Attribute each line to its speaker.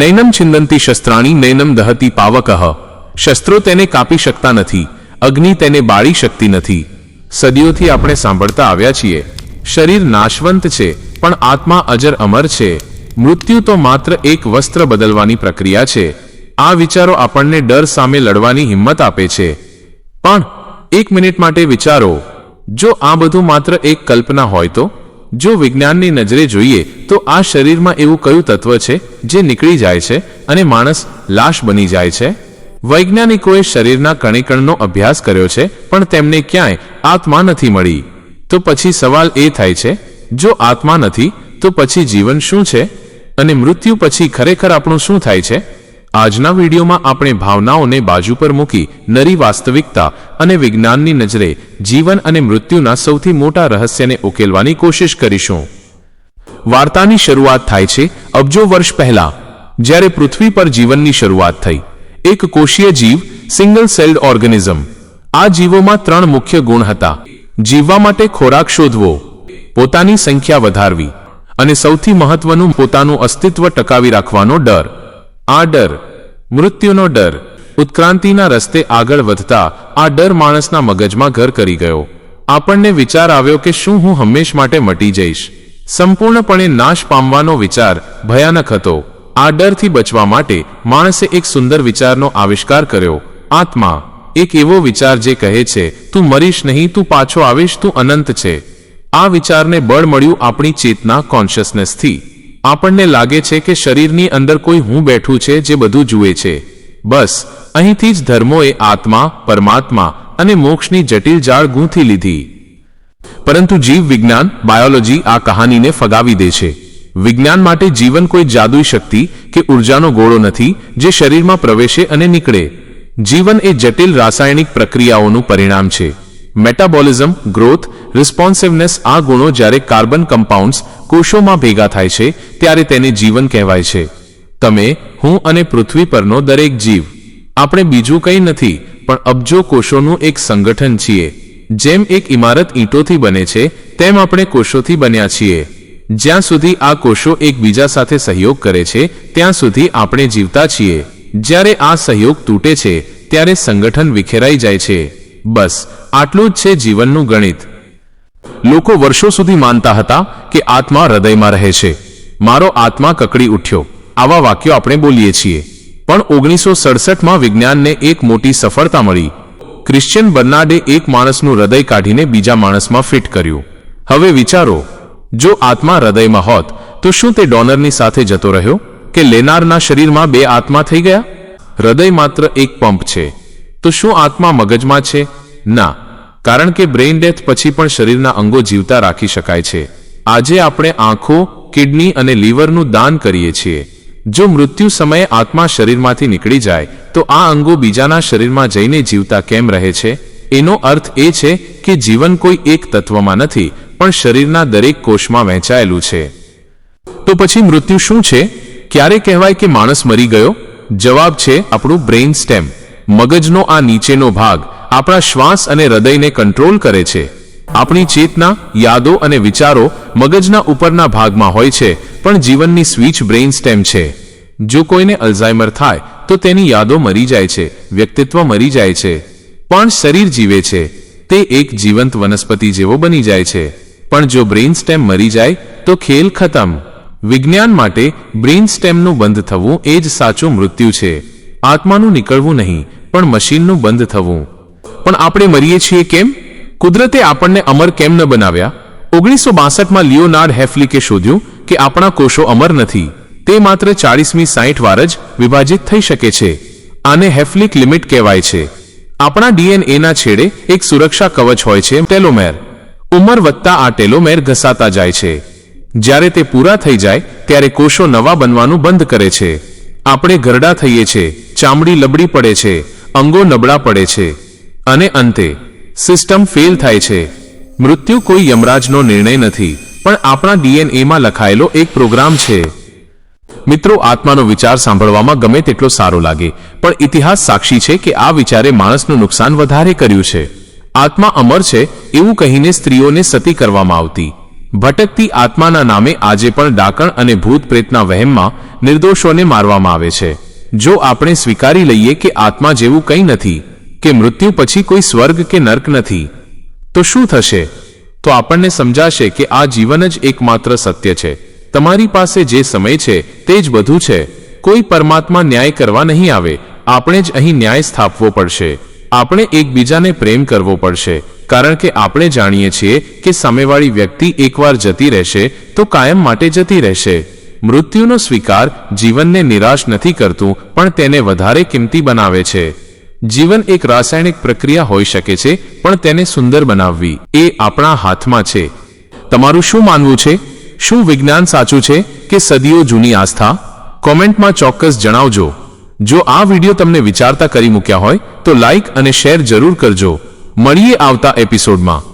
Speaker 1: નૈનમ છિંદંતી શસ્ત્રાણી, નૈનમ દહતી પાવક। શસ્ત્રો તેને કાપી શકતા નથી, અગ્નિ તેને બાળી શકતી નથી। સદીઓથી આપણે સાંભળતા આવ્યા છીએ, શરીર નાશવંત છે, પણ આત્મા અજર અમર છે। મૃત્યુ તો માત્ર એક વસ્ત્ર બદલવાની પ્રક્રિયા છે, આ વિચારો આપણને ડર સામે લડવાની હિંમત આપે છે। પણ એક મિનિટ માટે વિચારો, જો આ બધું માત્ર એક કલ્પના હોય તો? જો વિજ્ઞાનની નજરે જોઈએ તો આ શરીરમાં એવું કયું તત્વ છે જે નીકળી જાય છે અને માણસ લાશ બની જાય છે? વૈજ્ઞાનિકોએ શરીરના કણેકણનો અભ્યાસ કર્યો છે, પણ તેમને ક્યાંય આત્મા નથી મળી. તો પછી સવાલ એ થાય છે, જો આત્મા નથી, તો પછી જીવન શું છે? અને મૃત્યુ પછી ખરેખર આપણું શું થાય છે? આજના વિડીયોમાં આપણે ભાવનાઓને બાજુ પર મૂકી નરી વાસ્તવિકતા અને વિજ્ઞાનની નજરે જીવન અને મૃત્યુના સૌથી મોટા રહસ્યને ઉકેલવાની કોશિશ કરીશું. વાર્તાની શરૂઆત થાય છે અબજો વર્ષ પહેલા, જ્યારે પૃથ્વી પર જીવનની શરૂઆત થઈ. એક કોષીય જીવ સિંગલ સેલ્ડ ઓર્ગેનિઝમ. આ જીવોમાં ત્રણ મુખ્ય ગુણ હતા. જીવવા માટે ખોરાક શોધવો, પોતાની સંખ્યા વધારવી અને સૌથી મહત્વનું, પોતાનું અસ્તિત્વ ટકાવી રાખવાનો ડર. આ ડર, મૃત્યુનો ડર. ઉત્ક્રાંતિના રસ્તે આગળ વધતા આ ડર માણસના મગજમાં ઘર કરી ગયો. આપણને વિચાર આવ્યો કે શું હું હંમેશ માટે મટી જઈશ. સંપૂર્ણપણે નાશ પામવાનો વિચાર ભયાનક હતો. આ ડરથી બચવા માટે માણસે એક સુંદર વિચારનો આવિષ્કાર કર્યો. આત્મા, એક એવો વિચાર જે કહે છે, તું મરીશ નહીં, તું પાછો આવીશ, તું અનંત છે. આ વિચારને બળ મળ્યું આપણી ચેતના કોન્શિયસનેસથી આપણને લાગે છે કે શરીરની અંદર કોઈ હું બેઠું છે જે બધું જુએ છે. બસ, અહીંથી જ ધર્મોએ આત્મા, પરમાત્મા અને મોક્ષની જટિલ જાળ ગૂંથી લીધી. પરંતુ જીવ વિજ્ઞાન, બાયોલોજી આ કહાનીને ફગાવી દે છે. વિજ્ઞાન માટે જીવન કોઈ જાદુઈ શક્તિ કે ઉર્જાનો ગોળો નથી જે શરીરમાં પ્રવેશે અને નીકળે. જીવન એ જટિલ રાસાયણિક પ્રક્રિયાઓનું પરિણામ છે. મેટાબોલિઝમ ગ્રોથ રિસ્પોન્સિવનેસ આ ગુણો જ્યારે કાર્બન કમ્પાઉન્ડ્સ કોષોમાં ભેગા થાય છે, ત્યારે તેને જીવન કહેવાય છે. તમે, હું અને પૃથ્વી પરનો દરેક જીવ. આપણે બીજું કંઈ નથી, પણ અબજો કોષોનું એક સંગઠન છીએ. જેમ એક ઇમારત ઈંટોથી બને છે, તેમ આપણે કોષોથી બન્યા છીએ. જ્યાં સુધી આ કોષો એકબીજા સાથે સહયોગ કરે છે, ત્યાં સુધી આપણે જીવતા છીએ. જ્યારે આ સહયોગ તૂટે છે, ત્યારે સંગઠન વિખેરાઈ જાય છે. બસ, આટલું જ છે જીવનનું ગણિત. લોકો વર્ષો સુધી માનતા હતા કે આત્મા હૃદયમાં રહે છે. મારો આત્મા કકડી ઉઠ્યો. આવા વાક્યો આપણે બોલીએ છીએ. પણ ઓગણીસો સડસઠમાં વિજ્ઞાનને એક મોટી સફળતા મળી. ક્રિશ્ચિયન બર્નાડે એક માણસનું હૃદય કાઢીને બીજા માણસમાં ફિટ કર્યું. હવે વિચારો, જો આત્મા હૃદયમાં હોત, તો શું તે ડોનરની સાથે જતો રહ્યો? કે લેનારના શરીરમાં બે આત્મા થઈ ગયા? હૃદય માત્ર એક પંપ છે. તો શું આત્મા મગજમાં છે? ના. કારણ કે બ્રેઇન ડેથ પછી પણ શરીરના અંગો જીવતા રાખી શકાય છે. આજે આપણે આંખો, કિડની અને લીવરનું દાન કરીએ છીએ. જો મૃત્યુ સમયે આત્મા શરીરમાંથી નીકળી જાય, તો આ અંગો બીજાના શરીરમાં જઈને જીવતા કેમ રહે છે? એનો અર્થ એ છે કે જીવન કોઈ એક તત્વમાં નથી, પણ શરીરના દરેક કોષમાં વહેંચાયેલું છે. તો પછી મૃત્યુ શું છે? ક્યારે કહેવાય કે માણસ મરી ગયો? જવાબ છે આપણું બ્રેઇન સ્ટેમ. મગજનો આ નીચેનો ભાગ આપણા શ્વાસ અને હૃદયને કંટ્રોલ કરે છે. આપણી ચેતના, યાદો અને વિચારો મગજના ઉપરના ભાગમાં હોય છે, પણ જીવનની સ્વિચ બ્રેઇન સ્ટેમ છે. જો કોઈને અલ્ઝાઇમર થાય, તો તેની યાદો મરી જાય છે, વ્યક્તિત્વ મરી જાય છે. પણ શરીર જીવે છે. તે એક જીવંત વનસ્પતિ જેવો બની જાય છે. પણ જો બ્રેઇન સ્ટેમ મરી જાય, તો ખેલ ખતમ. વિજ્ઞાન માટે બ્રેઇન સ્ટેમનું બંધ થવું એ જ સાચું મૃત્યુ છે. આત્માનું નીકળવું નહીં, પણ મશીનનું બંધ થવું. પણ આપણે મરીએ છીએ કેમ? કુદરતે આપણને અમર કેમ ન બનાવ્યા? ઓગણીસો બાસઠમાં લિયોનાર્ડ હેફલિકે શોધ્યું કે આપણા કોષો અમર નથી. તે માત્ર ચાળીસમી સાઠ વાર જ વિભાજિત થઈ શકે છે. આને હેફલિક લિમિટ કહેવાય છે. આપણા ડીએનએના છેડે એક સુરક્ષા કવચ હોય છે, ટેલોમેર. ઉંમર વધતા આ ટેલોમેર ઘસાતા જાય છે. જ્યારે તે પૂરા થઈ જાય, ત્યારે કોષો નવા બનવાનું બંધ કરે છે. આપણે ઘરડા થઈએ છીએ ચામડી લબડી પડે છે, અંગો નબળા પડે છે. અને અંતે સિસ્ટમ ફેલ થાય છે. મૃત્યુ કોઈ યમરાજનો નિર્ણય નથી, પણ આપણા ડીએનએમાં લખાયેલો એક પ્રોગ્રામ છે. મિત્રો, આત્માનો વિચાર સાંભળવામાં ગમે તેટલો સારો લાગે, પણ ઇતિહાસ સાક્ષી છે કે આ વિચારે માણસનું નુકસાન વધારે કર્યું છે. આત્મા અમર છે, એવું કહીને સ્ત્રીઓને સતી કરવામાં આવતી. ભટકતી આત્માના નામે આજે પણ ડાકણ અને ભૂત પ્રેતના વહેમમાં નિર્દોષોને મારવામાં આવે છે. જો આપણે સ્વીકારી લઈએ કે આત્મા જેવું કંઈ નથી કે મૃત્યુ પછી કોઈ સ્વર્ગ કે નર્ક નથી, તો શું થશે? તો આપણને સમજાશે કે આ જીવન જ એકમાત્ર સત્ય છે. તમારી પાસે જે સમય છે, તે જ બધું છે. કોઈ પરમાત્મા ન્યાય કરવા નહીં આવે. આપણે જ અહીં ન્યાય સ્થાપવો પડશે. આપણે એકબીજાને પ્રેમ કરવો પડશે. કારણ કે આપણે જાણીએ છીએ કે સામેવાળી વ્યક્તિ એકવાર જતી રહેશે, તો કાયમ માટે જતી રહેશે. મૃત્યુનો સ્વીકાર જીવનને નિરાશ નથી કરતું, પણ તેને વધારે કિંમતી બનાવે છે. જીવન એક રાસાયણિક પ્રક્રિયા હોઈ શકે છે, પણ તેને સુંદર બનાવવી. એ આપણા હાથમાં છે. તમારું શું માનવું છે? શું વિજ્ઞાન સાચું છે કે સદીઓ જૂની આસ્થા? કોમેન્ટમાં ચોક્કસ જણાવજો. જો આ વિડિયો તમને વિચારતા કરી મૂક્યા હોય, તો લાઈક અને શેર જરૂર કરજો. મળીએ આવતા એપિસોડમાં.